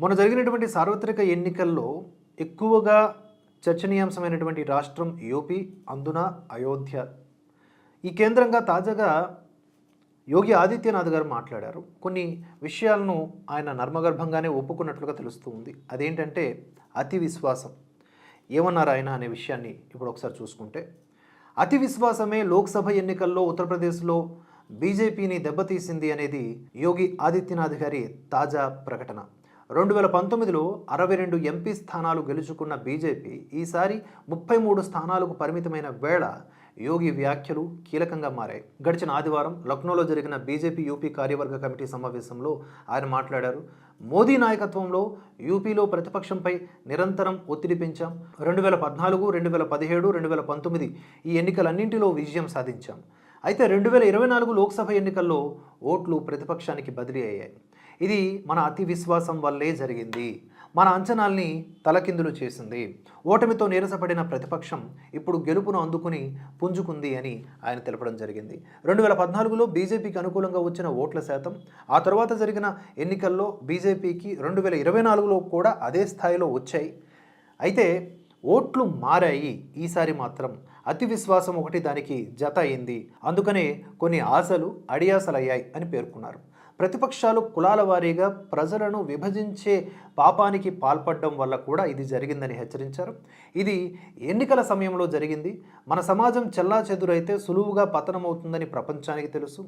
మొన్న జరిగినటువంటి సార్వత్రిక ఎన్నికల్లో ఎక్కువగా చర్చనీయాంశమైనటువంటి రాష్ట్రం యూపీ అందున అయోధ్య. ఈ కేంద్రంగా తాజాగా యోగి ఆదిత్యనాథ్ గారు మాట్లాడారు. కొన్ని విషయాలను ఆయన నర్మగర్భంగానే ఒప్పుకున్నట్లుగా తెలుస్తూ ఉంది. అదేంటంటే అతి విశ్వాసం. ఏమన్నారు ఆయన అనే విషయాన్ని ఇప్పుడు ఒకసారి చూసుకుంటే అతి విశ్వాసమే లోక్సభ ఎన్నికల్లో ఉత్తరప్రదేశ్లో బీజేపీని దెబ్బతీసింది అనేది యోగి ఆదిత్యనాథ్ గారి తాజా ప్రకటన. రెండు వేల పంతొమ్మిదిలో అరవై రెండు ఎంపీ స్థానాలు గెలుచుకున్న బీజేపీ ఈసారి ముప్పై మూడు స్థానాలకు పరిమితమైన వేళ యోగి వ్యాఖ్యలు కీలకంగా మారాయి. గడిచిన ఆదివారం లక్నోలో జరిగిన బీజేపీ యూపీ కార్యవర్గ కమిటీ సమావేశంలో ఆయన మాట్లాడారు. మోదీ నాయకత్వంలో యూపీలో ప్రతిపక్షంపై నిరంతరం ఒత్తిడి పెంచాం. రెండు వేల పద్నాలుగు రెండు వేల పదిహేడు రెండు వేల పంతొమ్మిది ఈ ఎన్నికలన్నింటిలో విజయం సాధించాం. అయితే రెండు వేల ఇరవై నాలుగు లోక్సభ ఎన్నికల్లో ఓట్లు ప్రతిపక్షానికి బదిలీ అయ్యాయి. ఇది మన అతి విశ్వాసం వల్లే జరిగింది. మన అంచనాల్ని తలకిందులు చేసింది. ఓటమితో నీరసపడిన ప్రతిపక్షం ఇప్పుడు గెలుపును అందుకుని పుంజుకుంది అని ఆయన తెలపడం జరిగింది. రెండు వేల పద్నాలుగులో బీజేపీకి అనుకూలంగా వచ్చిన ఓట్ల శాతం ఆ తర్వాత జరిగిన ఎన్నికల్లో బీజేపీకి రెండు వేల ఇరవై నాలుగులో కూడా అదే స్థాయిలో వచ్చాయి. అయితే ఓట్లు మారాయి. ఈసారి మాత్రం అతి విశ్వాసం ఒకటి దానికి జత అయింది. అందుకనే కొన్ని ఆశలు అడియాసలయ్యాయి అని పేర్కొన్నారు. ప్రతిపక్షాలు కులాల వారీగా ప్రజలను విభజించే పాపానికి పాల్పడడం వల్ల కూడా ఇది జరిగిందని హెచ్చరించారు. ఇది ఎన్నికల సమయంలో జరిగింది. మన సమాజం చెల్లా చెదురైతే సులువుగా పతనమవుతుందని ప్రపంచానికి తెలుసు.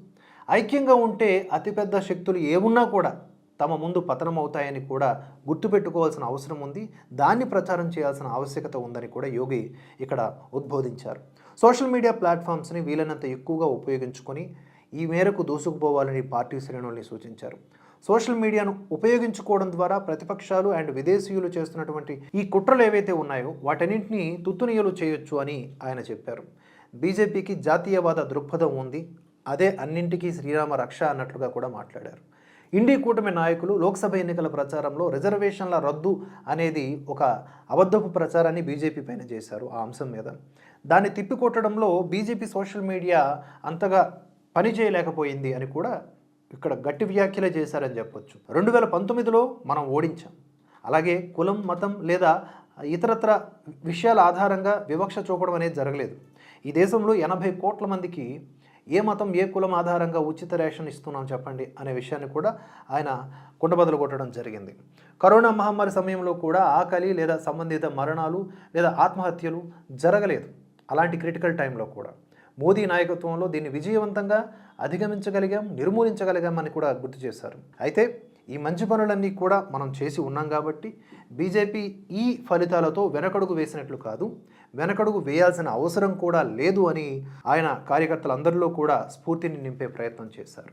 ఐక్యంగా ఉంటే అతిపెద్ద శక్తులు ఏమున్నా కూడా తమ ముందు పతనమవుతాయని కూడా గుర్తుపెట్టుకోవాల్సిన అవసరం ఉంది. దాన్ని ప్రచారం చేయాల్సిన ఆవశ్యకత ఉందని కూడా యోగి ఇక్కడ ఉద్బోధించారు. సోషల్ మీడియా ప్లాట్ఫామ్స్ని వీలైనంత ఎక్కువగా ఉపయోగించుకొని ఈ మేరకు దూసుకుపోవాలని పార్టీ శ్రేణుల్ని సూచించారు. సోషల్ మీడియాను ఉపయోగించుకోవడం ద్వారా ప్రతిపక్షాలు అండ్ విదేశీయులు చేస్తున్నటువంటి ఈ కుట్రలు ఏవైతే ఉన్నాయో వాటన్నింటినీ తుత్తునియలు చేయొచ్చు అని ఆయన చెప్పారు. బీజేపీకి జాతీయవాద దృక్పథం ఉంది. అదే అన్నింటికీ శ్రీరామ రక్ష అన్నట్లుగా కూడా మాట్లాడారు. ఇండి కూటమి నాయకులు లోక్సభ ఎన్నికల ప్రచారంలో రిజర్వేషన్ల రద్దు అనేది ఒక అబద్ధపు ప్రచారాన్ని బీజేపీ పైన చేశారు ఆ అంశం మీద. దాన్ని తిప్పికొట్టడంలో బీజేపీ సోషల్ మీడియా అంతగా పని చేయలేకపోయింది అని కూడా ఇక్కడ గట్టి వ్యాఖ్యలే చేశారని చెప్పొచ్చు. రెండు వేల పంతొమ్మిదిలో మనం ఓడించాం. అలాగే కులం మతం లేదా ఇతరత్ర విషయాల ఆధారంగా వివక్ష చూపడం అనేది జరగలేదు. ఈ దేశంలో ఎనభై కోట్ల మందికి ఏ మతం ఏ కులం ఆధారంగా ఉచిత రేషన్ ఇస్తున్నాం చెప్పండి అనే విషయాన్ని కూడా ఆయన కుండబదలు కొట్టడం జరిగింది. కరోనా మహమ్మారి సమయంలో కూడా ఆకలి లేదా సంబంధిత మరణాలు లేదా ఆత్మహత్యలు జరగలేదు. అలాంటి క్రిటికల్ టైంలో కూడా. మోదీ నాయకత్వంలో దీన్ని విజయవంతంగా అధిగమించగలిగాం నిర్మూలించగలిగామని కూడా గుర్తు చేశారు. అయితే ఈ మంచి పనులన్నీ కూడా మనం చేసి ఉన్నాం కాబట్టి బీజేపీ ఈ ఫలితాలతో వెనకడుగు వేసినట్లు కాదు వెనకడుగు వేయాల్సిన అవసరం కూడా లేదు అని ఆయన కార్యకర్తలందరిలో కూడా స్ఫూర్తిని నింపే ప్రయత్నం చేశారు.